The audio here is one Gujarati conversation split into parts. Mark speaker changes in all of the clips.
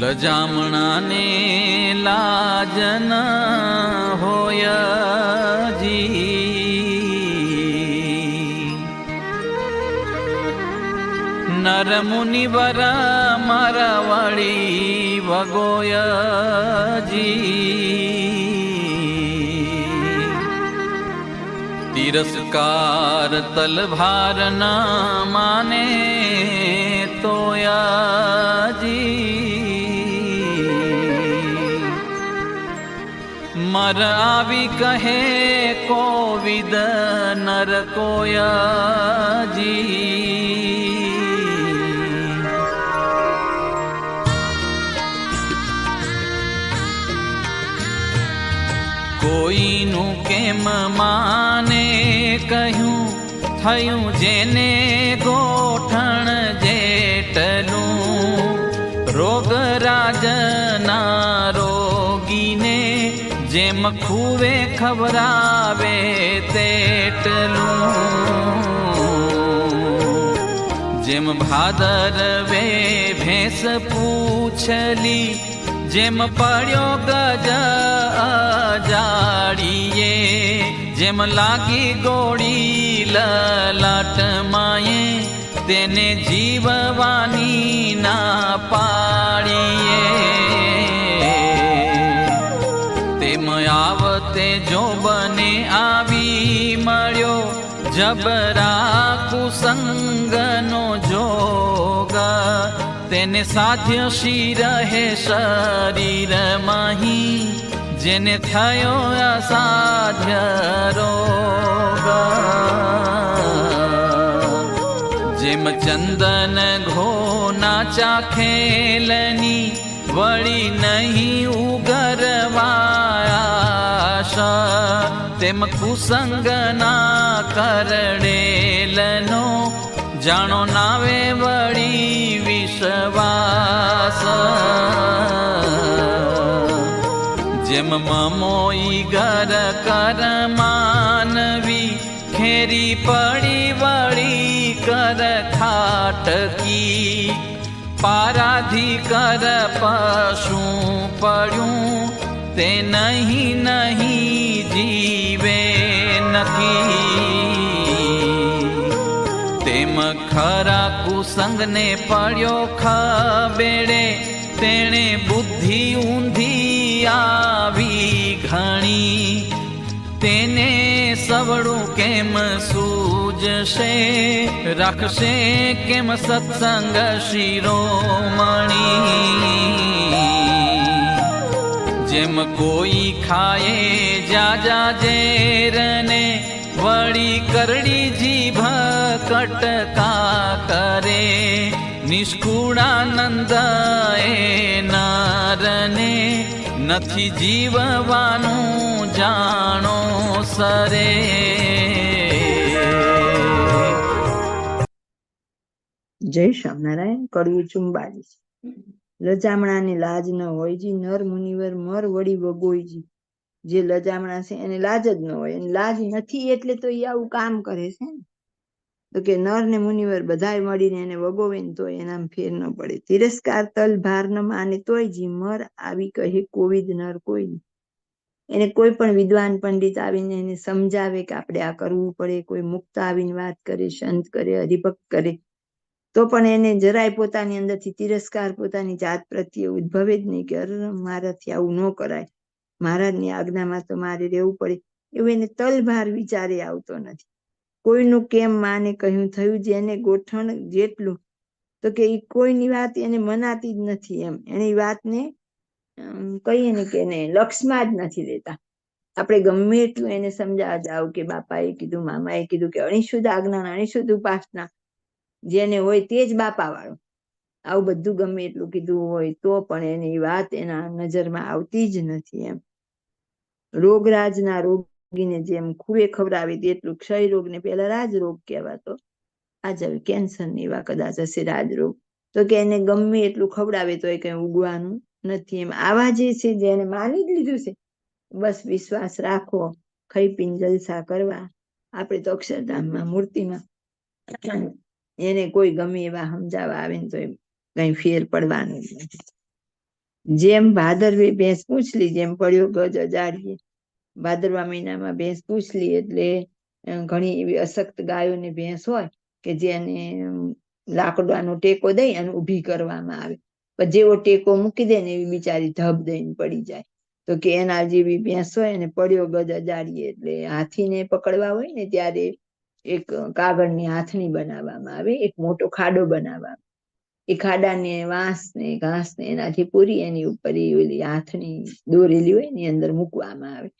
Speaker 1: લજામણાને લાજન હોય જી. નર મુનિવર મારા વળી વગોય જી. તિરસ્કાર તલભાર ના માને મર આવી કહે કોવિદ નર કોયાજી કોઈનું કેમ માને કહ્યું થયું જેને ગોઠણ જેટલું રોગ રોગીને જેમ ખુવે ખવરાવે તેટલું. જેમ ભાદરવે ભેંસ પૂછલી, જેમ પડ્યો ગજ જાડીએ જેમ લાગી ગોળી લલાટ માએ તેને જીવવાની ના પાડીએ જબરા કુસંગનો જોગ તેને સાધ્ય શી રહે શરીર માહી જેને થયો અસાધ્ય રોગ જેમ ચંદન ઘોના ચાખેલની વળી નહીં ઉગરવાયાશ તેમ કુસંગના કરડેલનો જાણો નાવે વળી વિશ્વાસ. જેમ મમોઈ ઘર કર માનવી, ખેરી પડી વળી કર ખાટકી. પારાધી કર પશું પડ્યું તે નહીં નહીં જીવે નથી. તેમ ખરા કુસંગને પડ્યો ખબેડે, તેણે બુદ્ધિ ઊંધી આવી ઘણી. તેને સવડું કેમ સૂજશે, રાખશે કેમ સત્સંગ શિરોમણી? કોઈ ખાયે જાજા જેરને વળી કરડી જીભ કટકા કરે નિષ્કુળાનંદ એ નારને નથી જીવવાનું જાણો સરે
Speaker 2: જય સ્વામિનારાયણ કરવું ચુંબાલીસ. લજામણાની લાજ ન હોયજી નર મુનિવર મર વળી વગોઈજી જે. લજામણા છે, એને લાજ જ ન હોય. એને લાજ નથી એટલે તો એ આવું કામ કરે છે ને. તો કે નર ને મુનિવર બધાય મળીને એને વગોવે ને તો એનામ ફેર ન પડે. તિરસ્કાર તલ ભાર ન માને તોય જી, મર આવી કહે કોવિદ નર કોઈ એને કોઈ પણ વિદ્વાન પંડિત આવીને એને સમજાવે કે આપણે આ કરવું પડે, કોઈ મુક્ત આવીને વાત કરે, સંત કરે, હરિભક્ત કરે. તો પણ એને જરાય પોતાની અંદરથી તિરસ્કાર, પોતાની જાત પ્રત્યે ઉદ્ભવે જ નહીં કે મારાથી આવું ન કરાય. મહારાજની આજ્ઞામાં તો મારે રહેવું પડે. એવું એને તલભાર વિચારે આવતો નથી. કોઈનું કેમ માને કહ્યું થયું જેને ગોઠણ જેટલું. તો કે એ કોઈની વાત એને મનાતી જ નથી એમ. એની વાતને કહીએ ને કે એને લક્ષમાં જ નથી લેતા. આપણે ગમે એટલું એને સમજાવવા જાવ કે બાપાએ કીધું, મામાએ કીધું કે અણીશુદ્ધ આજ્ઞા અણીશુદ્ધ ઉપાસના. જેને હોય તે જ બાપા વાળો આવું બધું ગમે એટલું કીધું હોય તો પણ એની વાત એના નજરમાં આવતી જ નથી એમ. રોગરાજના રોગીને જેમ ખૂવે ખવડાવી દે એટલું ક્ષય રોગને પહેલા રાજરોગ કહેવાતો. આજ હવે કેન્સર ને એવા કદાચ હશે રાજરોગ. તો કે એને ગમે એટલું ખવડાવે તો એ કઈ ઉગવાનું નથી એમ. આવા જે છે જેને માની જ લીધું છે. બસ વિશ્વાસ રાખો, ખાઈ પીને જલસા કરવા. આપણે તો અક્ષરધામમાં મૂર્તિમાં એને કોઈ ગમે એવા સમજાવવા આવે ને તો કઈ ફેર પડવાનું જેમ ભાદરવી ભેંસ પૂછલી, જેમ પડ્યો ગજ અજાડીએ ભાદરવા મહિનામાં ભેંસ પૂછલી એટલે ઘણી એવી અશક્ત ગાયો ને ભેંસ હોય કે જેને લાકડાનો ટેકો દઈ અને ઊભી કરવામાં આવે. પણ જેવો ટેકો મૂકી દે ને એવી બિચારી ધબ દઈને પડી જાય. તો કે એના જેવી ભેંસ હોય ને પડ્યો ગજ અજાડીએ એટલે હાથીને પકડવા હોય ને ત્યારે એક કાગળની હાથણી બનાવવામાં આવે, એક મોટો ખાડો બનાવવામાં એ ખાડાને વાંસ ને ઘાસ ને એનાથી પૂરી એની ઉપર એ ઓલી હાથણી દોરેલી હોય એની અંદર મૂકવામાં આવે.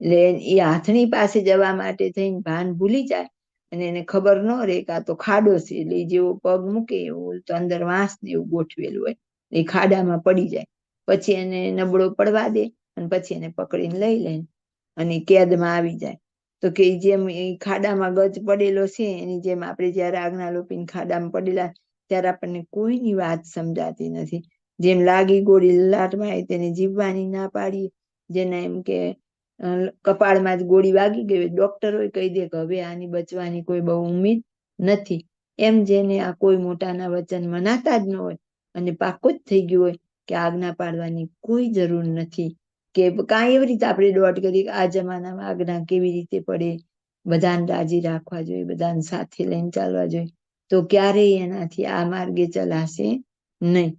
Speaker 2: એટલે એ હાથણી પાસે જવા માટે થઈને ભાન ભૂલી જાય અને એને ખબર ન રહે કે તો ખાડો છે. એટલે જેવો પગ મૂકે એવો તો અંદર વાંસ ને એવું ગોઠવેલું હોય. એ ખાડામાં પડી જાય. પછી એને નબળો પડવા દે અને પછી એને પકડીને લઈ લે અને કેદમાં આવી જાય. તો કે જેમ ખાડામાં ગજ પડેલો છે, એની જેમ આપણે જ્યારે આજ્ઞા લોપીને ખાડામાં પડેલા ત્યારે આપણને કોઈની વાત સમજાતી નથી. જેમ લાગી ગોળી લાટ મારે તેને જીવવાની ના પાડીએ, જેને એમ કે કપાળમાં જ ગોળી વાગી ગઈ હોય ડોક્ટરોય કહી દે કે હવે આની બચવાની કોઈ બહુ ઉમ્મીદ નથી. એમ જેને આ કોઈ મોટાના વચન મનાતા જ ન હોય અને પાકો જ થઈ ગયું હોય કે આજ્ઞા પાડવાની કોઈ જરૂર નથી. કે કાંઈ એવી રીતે આપણે દોટ કરીએ આ જમાનામાં આજ્ઞા કેવી રીતે પડે, બધાને રાજી રાખવા જોઈએ, બધાને સાથે લઈને ચાલવા જોઈએ, તો ક્યારેય એનાથી આ માર્ગે ચલાશે નહીં.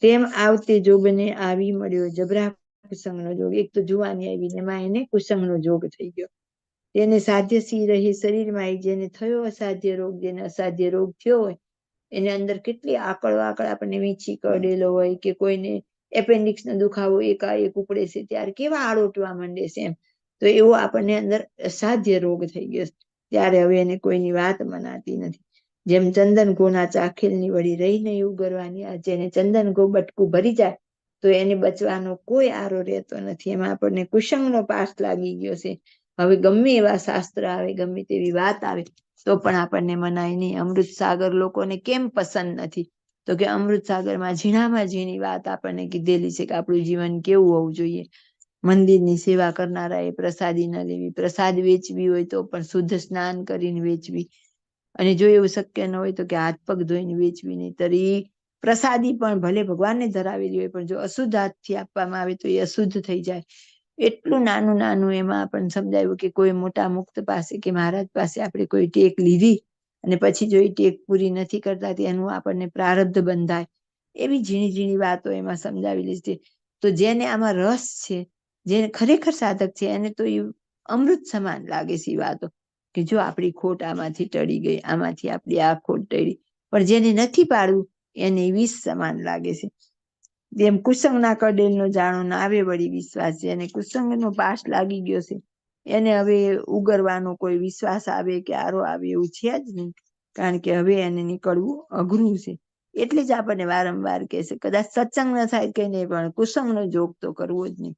Speaker 2: તેમ આવતે જોગને આવી મળ્યો જબરા કુસંગનો જોગ. એક તો જુવાની આવીને એમાં એને કુસંગનો જોગ થઈ ગયો. તેને સાધ્ય સી રહી શરીરમાં જેને થયો અસાધ્ય રોગ, જેને અસાધ્ય રોગ થયો હોય, એની અંદર કેટલી આકળ વાકળ આપણને વીંછી કરેલો હોય કે કોઈને appendix નો દુખાવો એકાએક ઉપડે છે ત્યારે કેવા આળોટવા માંડે છે એમ. તો એવો આપણને અંદર અસાધ્ય રોગ થઈ ગયો ત્યારે હવે એને કોઈની વાત મનાતી નથી. જેમ ચંદન ગોના ચાખેલની વળી રહીને એવું કરવાની આ જેને ચંદન ગો બટકું ભરી જાય, તો એને બચવાનો કોઈ આરો રહેતો નથી. એમાં આપણને કુસંગનો પાસ લાગી ગયો છે. હવે ગમે એવા શાસ્ત્ર આવે, ગમે તેવી વાત આવે, તો પણ આપણને મનાય નહીં. અમૃત સાગર લોકોને કેમ પસંદ નથી? તો કે અમૃત સાગરમાં ઝીણામાં ઝીણી વાત આપણને કીધેલી છે કે આપણું જીવન કેવું હોવું જોઈએ. મંદિરની સેવા કરનારા એ પ્રસાદી ન લેવી. પ્રસાદ વેચવી હોય તો પણ શુદ્ધ સ્નાન કરીને વેચવી. અને જો એવું શક્ય ન હોય તો કે હાથ પગ ધોઈને વેચવી. નહીં તરી પ્રસાદી પણ ભલે ભગવાનને ધરાવેલી હોય પણ જો અશુદ્ધ હાથથી આપવામાં આવે તો એ અશુદ્ધ થઈ જાય. એટલું નાનું નાનું એમાં આપણને સમજાયું કે કોઈ મોટા મુક્ત પાસે કે મહારાજ પાસે આપણે કોઈ ટેક લીધી અને પછી જો ટેક પૂરી નથી કરતા તેનું આપણને પ્રારબ્ધ બંધાય. એવી ઝીણી ઝીણી વાતો એમાં સમજાવેલી છે. તો જેને આમાં રસ છે, જે ખરેખર સાધક છે, એને તો એ અમૃત સમાન લાગે છે એ વાતો. કે જો આપણી ખોટ આમાંથી ટળી ગઈ, આમાંથી આપણી આ ખોટ ટળી. પણ જેને નથી પાડવું, એને વિષ સમાન લાગે છે. જેમ કુસંગના કડેલનો જાણો ના આવે વળી વિશ્વાસ છે. અને કુસંગનો પાસ લાગી ગયો છે. એને હવે ઉગરવાનો કોઈ વિશ્વાસ આવે કે આરો આવે એવું છે જ નહીં. કારણ કે હવે એને નીકળવું અઘરું છે. એટલે જ આપણને વારંવાર કહે છે. કદાચ સત્સંગ ન થાય કે નહીં પણ કુસંગનો જોગ તો કરવો જ નહીં.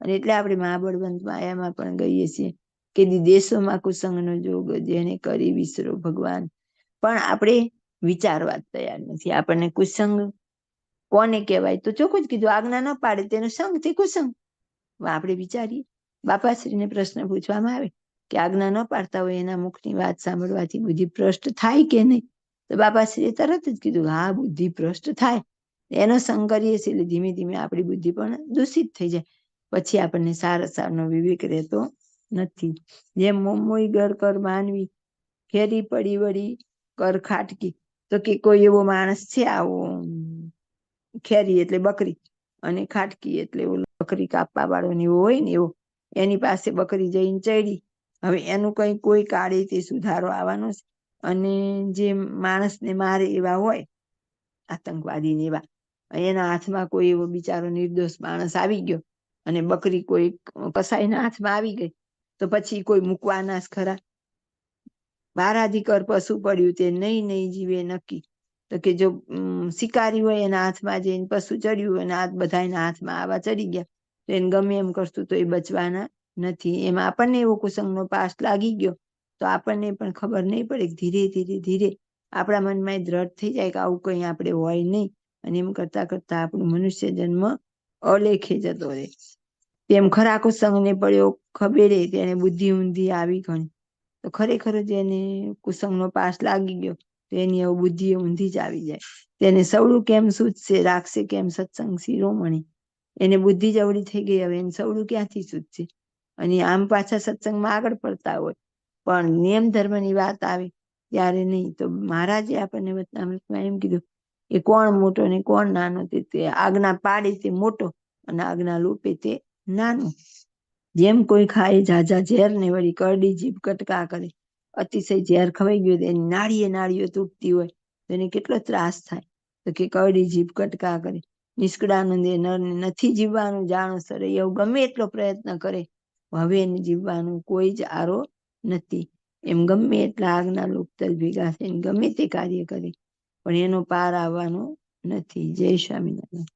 Speaker 2: અને એટલે આપણે મહાબળવંત માયામાં પણ ગઈએ છીએ કે દેશોમાં કુસંગનો જોગ જેને કરી વિસરો ભગવાન. પણ આપણે વિચારવા તૈયાર નથી. આપણને કુસંગ કોને કહેવાય? તો ચોખ્ખું જ કીધું. આજ્ઞા ન પાડે તેનો સંગ તે કુસંગ. આપણે વિચારીએ. બાપાશ્રીને પ્રશ્ન પૂછવામાં આવે કે આજ્ઞા ન પાડતા હોય એના મુખની વાત સાંભળવાથી બુદ્ધિ ભ્રષ્ટ થાય કે નહીં? તો બાપાશ્રીએ તરત જ કીધું, હા, બુદ્ધિ ભ્રષ્ટ થાય. એનો સંગ કરીએ છીએ એટલે ધીમે ધીમે આપણી બુદ્ધિ પણ દૂષિત થઈ જાય. પછી આપણને સારા સારનો વિવેક રહેતો નથી. જેમ મોમોઈ ગર કર માનવી ફેરી પડી વળી કર ખાટકી. તો કે કોઈ એવો માણસ છે આવો ખેરી એટલે બકરી અને ખાટકી એટલે બકરી કાપવા વાળો ને એવો હોય ને એવો. એની પાસે બકરી જઈને ચડી. હવે એનું કઈ કોઈ કાળે તે સુધારો આવવાનો છે. અને જે માણસને મારે એવા હોય આતંકવાદી એવા, એના હાથમાં કોઈ એવો બિચારો નિર્દોષ માણસ આવી ગયો અને બકરી કોઈ કસાઈના હાથમાં આવી ગઈ, તો પછી કોઈ મૂકવાના ખરા? બારાધિકર પશુ પડ્યું તે નહીં નહીં જીવે નક્કી. તો કે જો શિકારી હોય એના હાથમાં જઈને પશુ ચડ્યું અને આ બધા એના હાથમાં આવા ચડી ગયા તો એને ગમે એમ કરશું તો એ બચવાના નથી. એમાં આપણને એવો કુસંગનો પાસ લાગી ગયો તો આપણને પણ ખબર નહીં પડે ધીરે ધીરે ધીરે આપણા મનમાં દ્રઢ થઈ જાય કે આવું કંઈ આપણે હોય નહીં. અને એમ કરતા કરતા આપણું મનુષ્ય જન્મ અલેખે જતો રહે. તેમ ખરા કુસંગને પડ્યો ખબેરે તેને બુદ્ધિ ઊંધી આવી ઘણી. તો ખરેખર જ એને કુસંગનો પાસ લાગી ગયો તો એની હવે બુદ્ધિ ઊંધી જ આવી જાય. તેને સવડું કેમ સૂચશે? રાખશે કેમ? સત્સંગ શિરોમણી એને બુદ્ધિ જ અવળી થઈ ગઈ હવે એને સવડું ક્યાંથી સૂચશે અને આમ પાછા સત્સંગમાં આગળ પડતા હોય. પણ નિયમ ધર્મની વાત આવે ત્યારે નહીં. તો મહારાજે આપણને વચનામૃતમાં એમ કીધું એ કોણ મોટો ને કોણ નાનો તે આજ્ઞા પાડે તે મોટો અને આજ્ઞા લૂપે તે નાનો. જેમ કોઈ ખાય ઝાઝા ઝેર ને વળી કરડી જીભ કટકા કરે. અતિશય ઝેર ખવાઈ ગયું એની નાળીએ નાળીઓ તૂટતી હોય તો એને કેટલો ત્રાસ થાય. તો કે કરડી જીભ કટકા કરે. નિષ્કળાનંદે નરને નથી જીવવાનું જાણો સર એવું ગમે એટલો પ્રયત્ન કરે, હવે એને જીવવાનું કોઈ જ આરો નથી. એમ ગમે એટલા આગના લોકતલ ભેગા થઈને ગમે તે કાર્ય કરે, પણ એનો પાર આવવાનો નથી. જય સ્વામિનારાયણ.